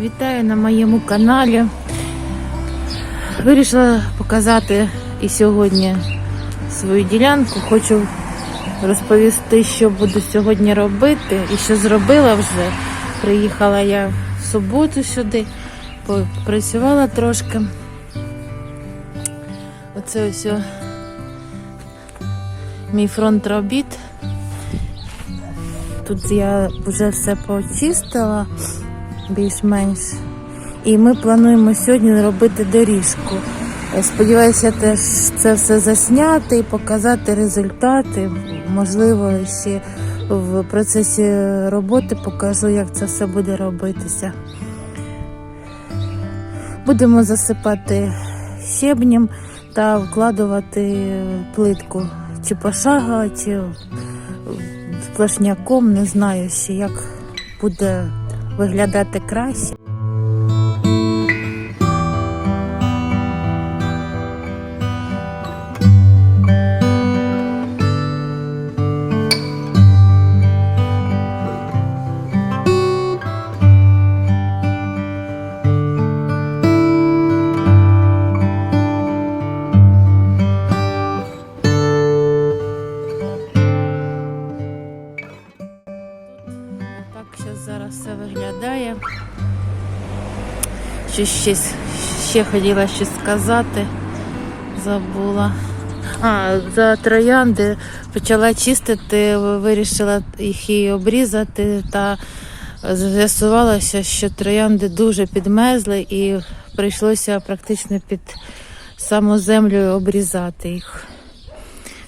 Вітаю на моєму каналі. Вирішила показати і сьогодні свою ділянку. Хочу розповісти, що буду сьогодні робити і що зробила вже. Приїхала я в суботу сюди, попрацювала трошки. Оце ось мій фронт робіт. Тут я вже все почистила більш-менш. І ми плануємо сьогодні робити доріжку. Е, Сподіваюся, теж це все засняти і показати результати. Можливо, ще в процесі роботи покажу, як це все буде робитися. Будемо засипати щебнем та вкладувати плитку чи пошага, чи сплошняком, не знаю ще, як буде виглядати краще. Що ще, ще хотіла щось сказати. Забула. А, за троянди почала чистити, вирішила їх і обрізати, та з'ясувалося, що троянди дуже підмерзли і прийшлося практично під саму землю обрізати їх.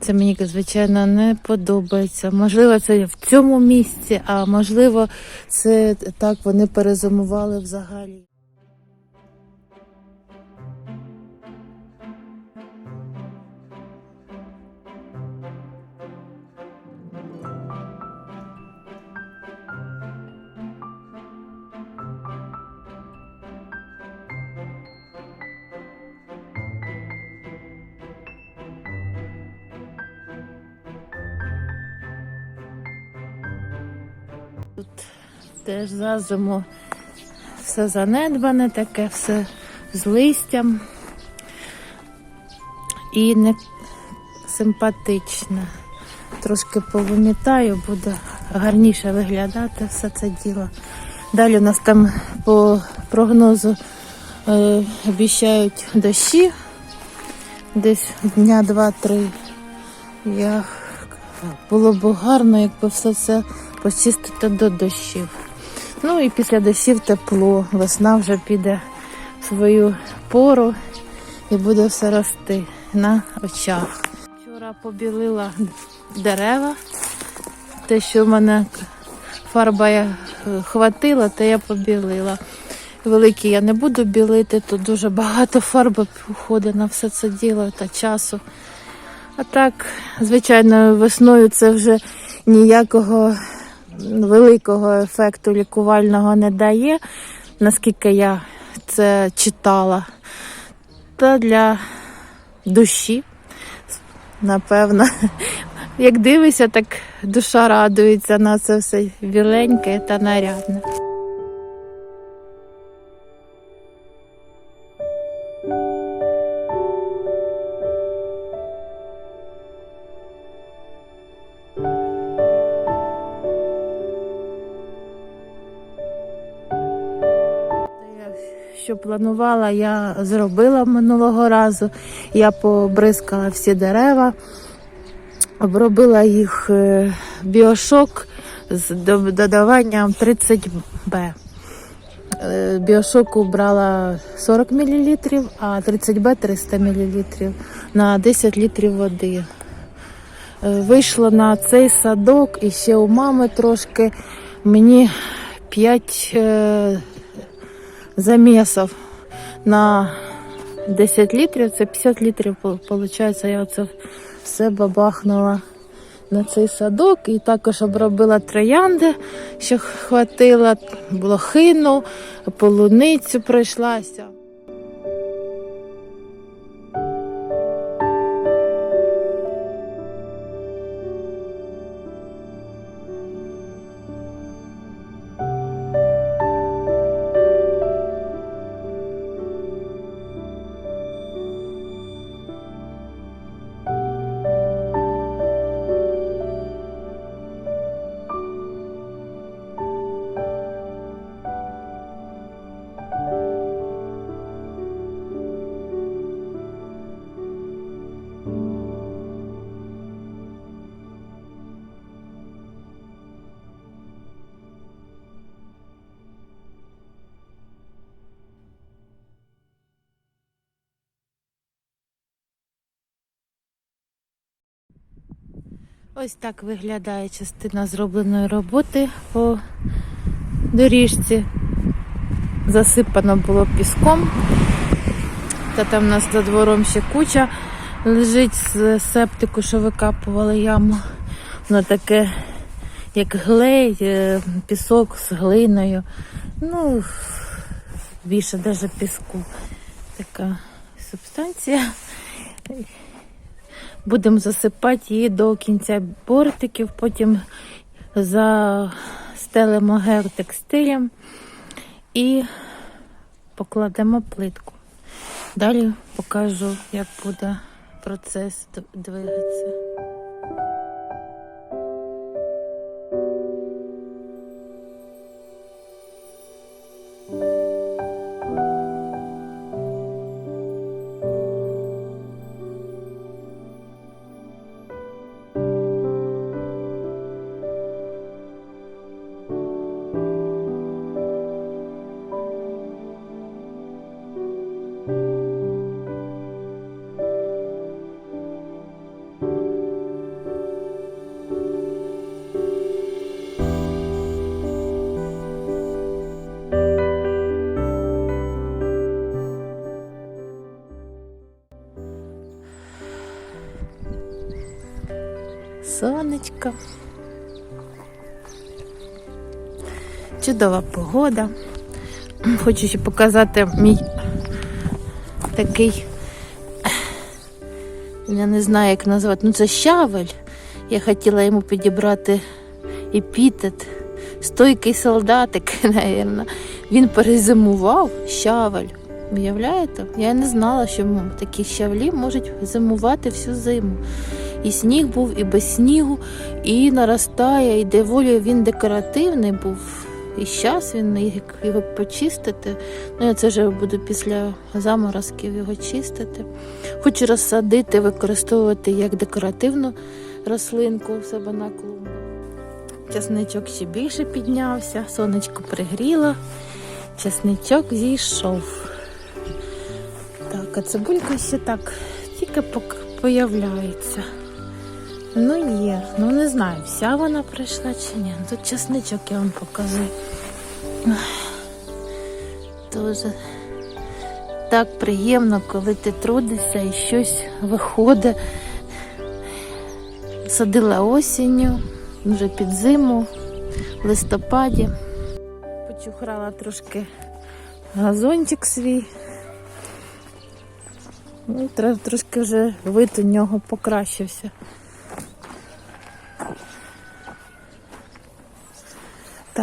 Це мені, звичайно, не подобається. Можливо, це в цьому місці, а можливо, це так вони перезимували взагалі. Теж за зиму все занедбане, таке все з листям і не симпатичне. Трошки повимітаю, буде гарніше виглядати все це діло. Далі у нас там по прогнозу е, обіцяють дощі десь дня два-три. Я було б гарно, якби все це почистити до дощів. Ну і після дощів тепло. Весна вже піде в свою пору і буде все рости на очах. Вчора побілила дерева. Те, що в мене фарба я е, хватила, то я побілила. Великі я не буду білити, тут дуже багато фарби уходить на все це діло та часу. А так, звичайно, весною це вже ніякого великого ефекту лікувального не дає, наскільки я це читала. Та для душі, напевно. Як дивишся, так душа радується на це все біленьке та нарядне. Що планувала, я зробила минулого разу. Я побризкала всі дерева, обробила їх е, біошок з додаванням 30Б. Е, Біошоку брала 40 мл, а 30Б 300 мл на 10 літрів води. Е, Вийшло на цей садок і ще у мами трошки. Мені 5 замісів на 10 літрів, це 50 літрів, виходить, я оце все бабахнула на цей садок і також обробила троянди, що хватило, блохину, полуницю пройшлася. Ось так виглядає частина зробленої роботи по доріжці. Засипано було піском. Та там у нас за двором ще куча лежить з септику, що викапували яму. Воно таке, як глей, е, пісок з глиною. Ну, більше навіть піску. Така субстанція. Будемо засипати її до кінця бортиків, потім застелимо геотекстилем і покладемо плитку. Далі покажу, як буде процес двигатися. Сонечко. Чудова погода. Хочу ще показати мій такий, я не знаю, як назвати, ну це щавель. Я хотіла йому підібрати епітет. Стойкий солдатик, напевно. Він перезимував щавель. Уявляєте? Я не знала, що такі щавлі можуть зимувати всю зиму. І сніг був, і без снігу, і наростає, і доволі він декоративний був. І зараз він його почистити. Ну, я це вже буду після заморозків його чистити. Хочу розсадити, використовувати як декоративну рослинку у себе на клумбі. Часничок ще більше піднявся, сонечко пригріло, часничок зійшов. Так, а цибулька ще так тільки появляється. Ну є, ну не знаю, вся вона прийшла чи ні. Тут часничок я вам покажу. Дуже так приємно, коли ти трудишся і щось виходить. Садила осінню, вже під зиму, в листопаді. Почухрала трошки газончик свій. Ну, тр- трошки вже вид у нього покращився.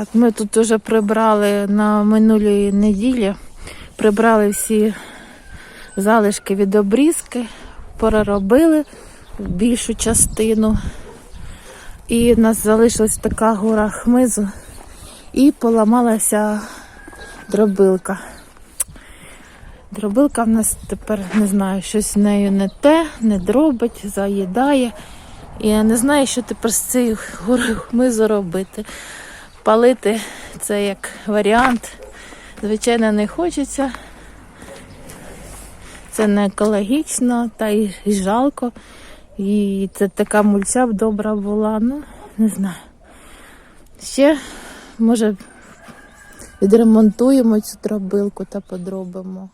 Так, ми тут вже прибрали на минулій неділі, прибрали всі залишки від обрізки, переробили більшу частину. І в нас залишилась така гора хмизу і поламалася дробилка. Дробилка в нас тепер не знаю, щось з нею не те, не дробить, заїдає. І я не знаю, що тепер з цією горою хмизу робити. Палити це як варіант. Звичайно, не хочеться. Це не екологічно, та й жалко. І це така мульця б добра була. Ну, не знаю. Ще, може, відремонтуємо цю дробилку та подробимо.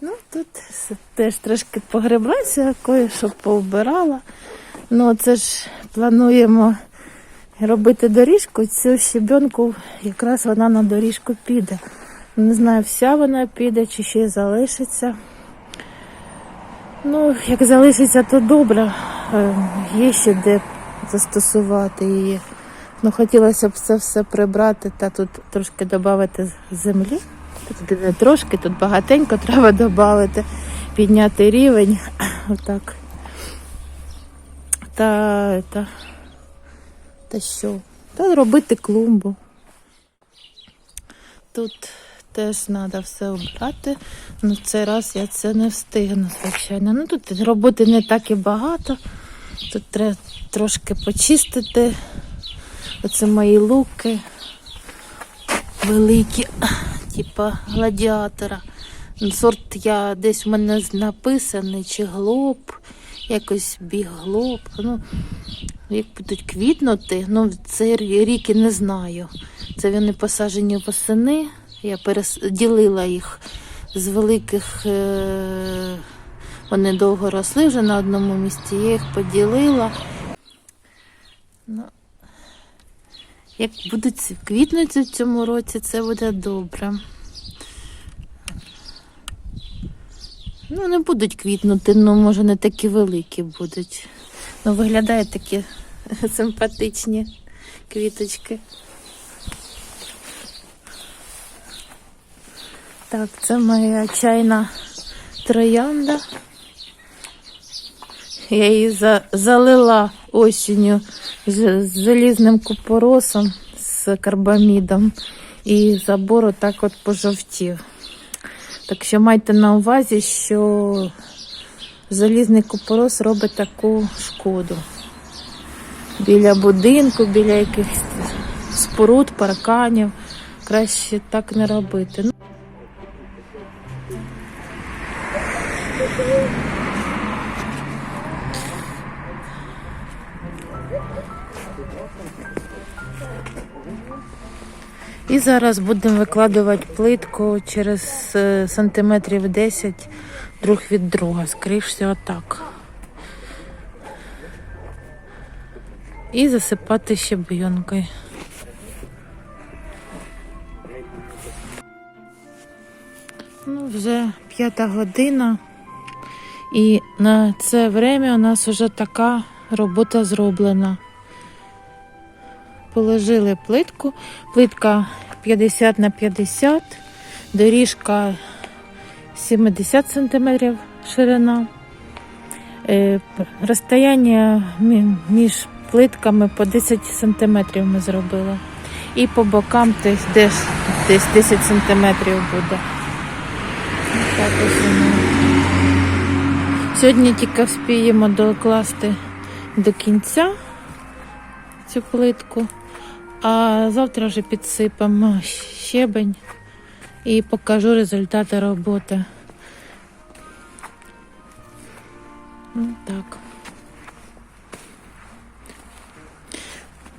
Ну, тут теж трошки погреблася, кое-що повбирала. Ну, це ж плануємо робити доріжку. Цю щебенку якраз вона на доріжку піде. Не знаю, вся вона піде чи ще залишиться. Ну, як залишиться, то добре. Е, Є ще де застосувати її. Ну, хотілося б це все прибрати та тут трошки додати землі. Тут не трошки, тут багатенько треба додати, підняти рівень. Отак. Та, та, та що? Та робити клумбу. Тут теж треба все обрати. Ну, цей раз я це не встигну, звичайно. Ну тут роботи не так і багато. Тут треба трошки почистити. Оце мої луки великі, типа гладіатора. Сорт я десь в мене написаний, чи глоб, якось бігло. б. Ну, як будуть квітнути, ну цей рік і не знаю. Це вони посаджені восени. Я переділила їх з великих. Е- вони довго росли вже на одному місці. Я їх поділила. Ну, як будуть квітнути в цьому році, це буде добре. Ну, не будуть квітнути, ну, може, не такі великі будуть. Ну, виглядають такі симпатичні квіточки. Так, це моя чайна троянда. Я її за, залила осінню з, з залізним купоросом, з карбамідом, і забор отак от пожовтів. Так що майте на увазі, що залізний купорос робить таку шкоду. Біля будинку, біля якихось споруд, парканів. Краще так не робити. Ну, І зараз будемо викладувати плитку через е, сантиметрів 10 друг від друга. Скоріше отак. І засипати щебенкою. Ну, вже п'ята година. І на це время у нас вже така робота зроблена. Положили плитку. Плитка 50 на 50, доріжка 70 см ширина. Е, Розстояння між плитками по 10 см ми зробили. І по бокам десь, десь, десь 10 см буде. Сьогодні тільки вспіємо докласти до кінця цю плитку, а завтра вже підсипемо щебень і покажу результати роботи. Ну, так.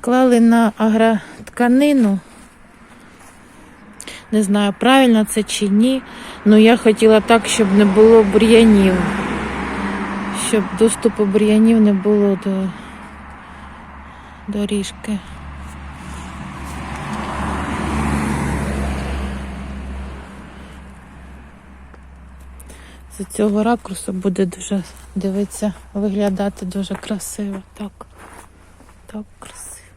Клали на агротканину. Не знаю, правильно це чи ні. але я хотіла так, щоб не було бур'янів. Щоб доступу бур'янів не було до доріжки. З цього ракурсу буде дуже дивитися, виглядати дуже красиво. Так, так красиво.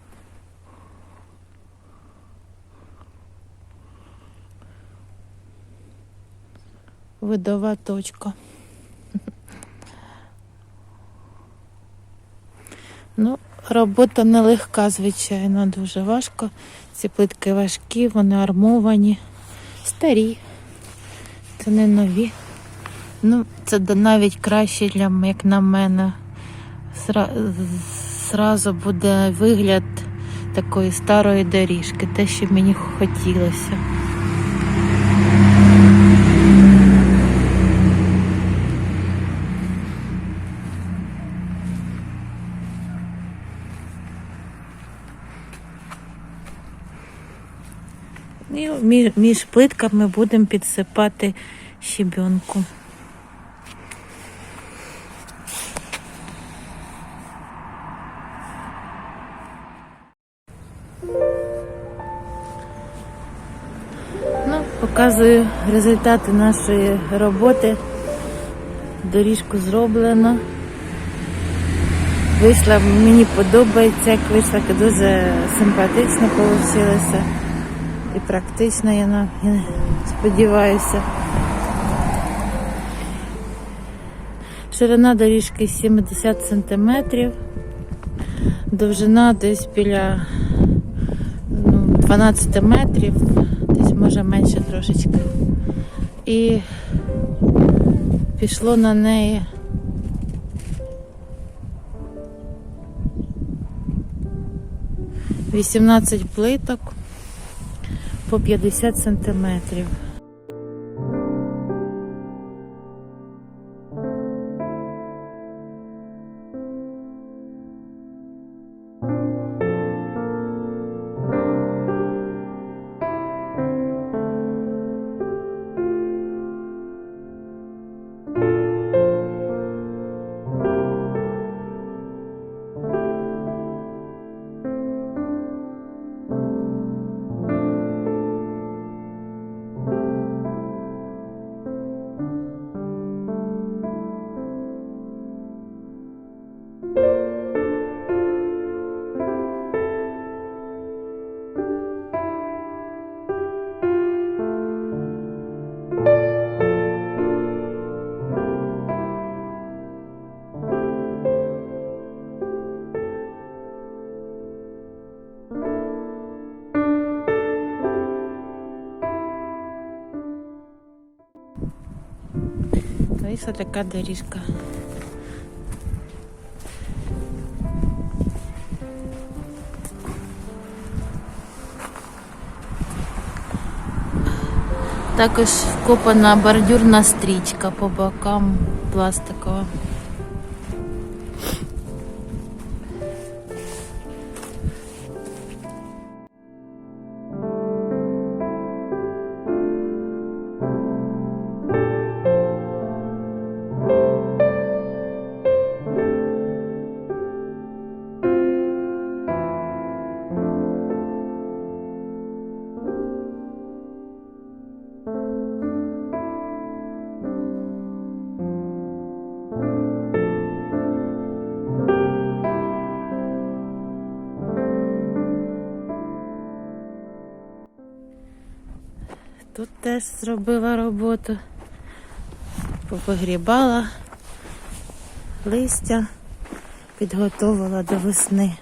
Видова точка. Ну, робота нелегка, звичайно, дуже важко. Ці плитки важкі, вони армовані, старі. Це не нові. Ну, це навіть краще для як на мене. Зра- Зразу буде вигляд такої старої доріжки, те, що мені хотілося. Між, між плитками будемо підсипати щебенку. Показую результати нашої роботи. Доріжку зроблено. Вийшла, мені подобається, як вийшла, дуже симпатично вийшло. І практично, я, я сподіваюся. Ширина доріжки 70 сантиметрів, довжина десь біля ну, 12 метрів, десь може менше трошечки. І пішло на неї Вісімнадцять плиток по 50 сантиметрів. і ось така доріжка. Також вкопана бордюрна стрічка по бокам пластикова. Теж зробила роботу. Повигрібала листя, підготовила до весни.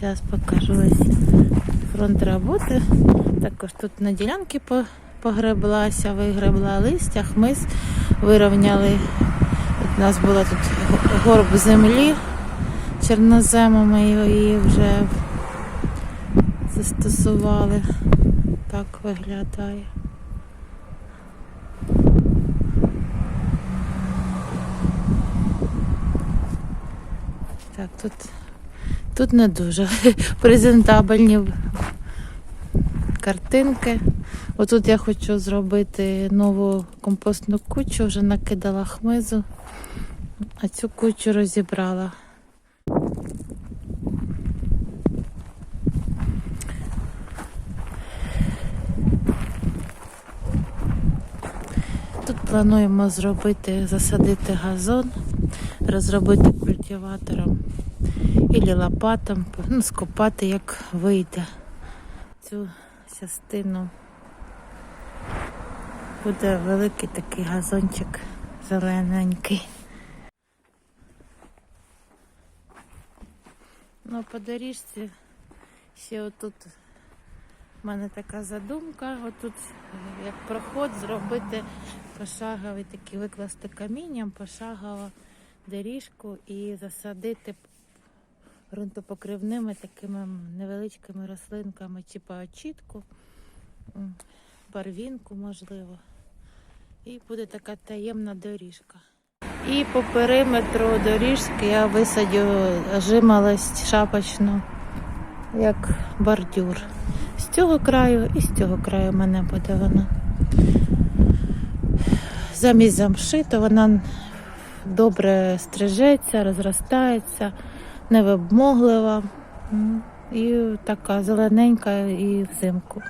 Зараз покажу ось фронт роботи. Також тут на ділянки по- погреблася, вигребла листя, хмиз вирівняли. У нас була тут горб землі чорнозему, ми її вже застосували. Так виглядає. Так, тут, тут не дуже презентабельні картинки. Отут я хочу зробити нову компостну кучу, вже накидала хмизу, а цю кучу розібрала. Тут плануємо зробити, засадити газон, розробити культиватором і лопатом, ну, скопати як вийде. Цю частину буде великий такий газончик зелененький. Ну, по доріжці ще отут у мене така задумка. Отут е, як проход зробити пошаговий такий, викласти камінням, пошагово доріжку і засадити ґрунтопокривними такими невеличкими рослинками, чи очітку, барвінку, можливо. І буде така таємна доріжка. І по периметру доріжки я висадю жимолость шапочну, як бордюр. З цього краю і з цього краю мене буде вона. Замість замши, то вона добре стрижеться, розростається, невибмоглива. І така зелененька і взимку.